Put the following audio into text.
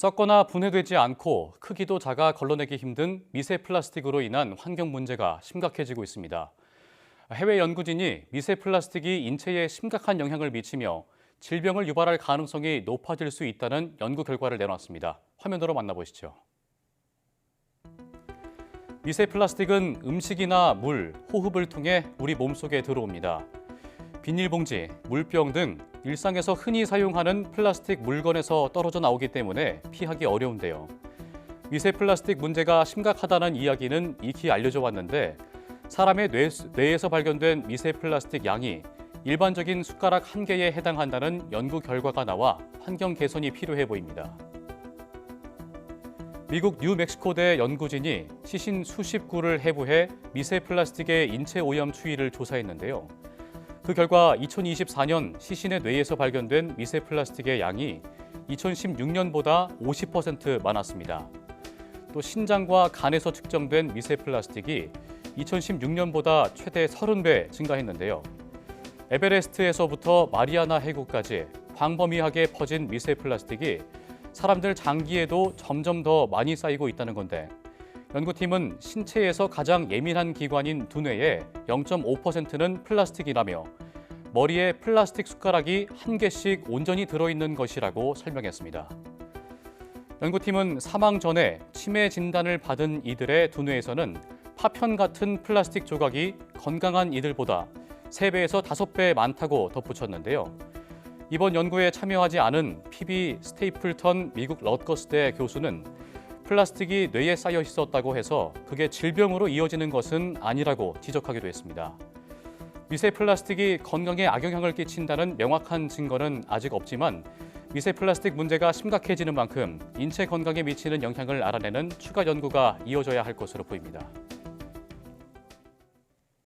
썩거나 분해되지 않고 크기도 작아 걸러내기 힘든 미세 플라스틱으로 인한 환경 문제가 심각해지고 있습니다. 해외 연구진이 미세 플라스틱이 인체에 심각한 영향을 미치며 질병을 유발할 가능성이 높아질 수 있다는 연구 결과를 내놨습니다. 화면으로 만나보시죠. 미세 플라스틱은 음식이나 물, 호흡을 통해 우리 몸속에 들어옵니다. 비닐봉지, 물병 등 일상에서 흔히 사용하는 플라스틱 물건에서 떨어져 나오기 때문에 피하기 어려운데요. 미세 플라스틱 문제가 심각하다는 이야기는 익히 알려져 왔는데 사람의 뇌, 뇌에서 발견된 미세 플라스틱 양이 일반적인 숟가락 한 개에 해당한다는 연구 결과가 나와 환경 개선이 필요해 보입니다. 미국 뉴멕시코대 연구진이 시신 수십 구를 해부해 미세 플라스틱의 인체 오염 추이를 조사했는데요. 그 결과 2024년 시신의 뇌에서 발견된 미세 플라스틱의 양이 2016년보다 50% 많았습니다. 또 신장과 간에서 측정된 미세 플라스틱이 2016년보다 최대 30배 증가했는데요. 에베레스트에서부터 마리아나 해구까지 광범위하게 퍼진 미세 플라스틱이 사람들 장기에도 점점 더 많이 쌓이고 있다는 건데 연구팀은 신체에서 가장 예민한 기관인 두뇌의 0.5%는 플라스틱이라며 머리에 플라스틱 숟가락이 한 개씩 온전히 들어있는 것이라고 설명했습니다. 연구팀은 사망 전에 치매 진단을 받은 이들의 두뇌에서는 파편 같은 플라스틱 조각이 건강한 이들보다 3배에서 5배 많다고 덧붙였는데요. 이번 연구에 참여하지 않은 PB 스테이플턴 미국 럿거스대 교수는 플라스틱이 뇌에 쌓여 있었다고 해서 그게 질병으로 이어지는 것은 아니라고 지적하기도 했습니다. 미세 플라스틱이 건강에 악영향을 끼친다는 명확한 증거는 아직 없지만 미세 플라스틱 문제가 심각해지는 만큼 인체 건강에 미치는 영향을 알아내는 추가 연구가 이어져야 할 것으로 보입니다.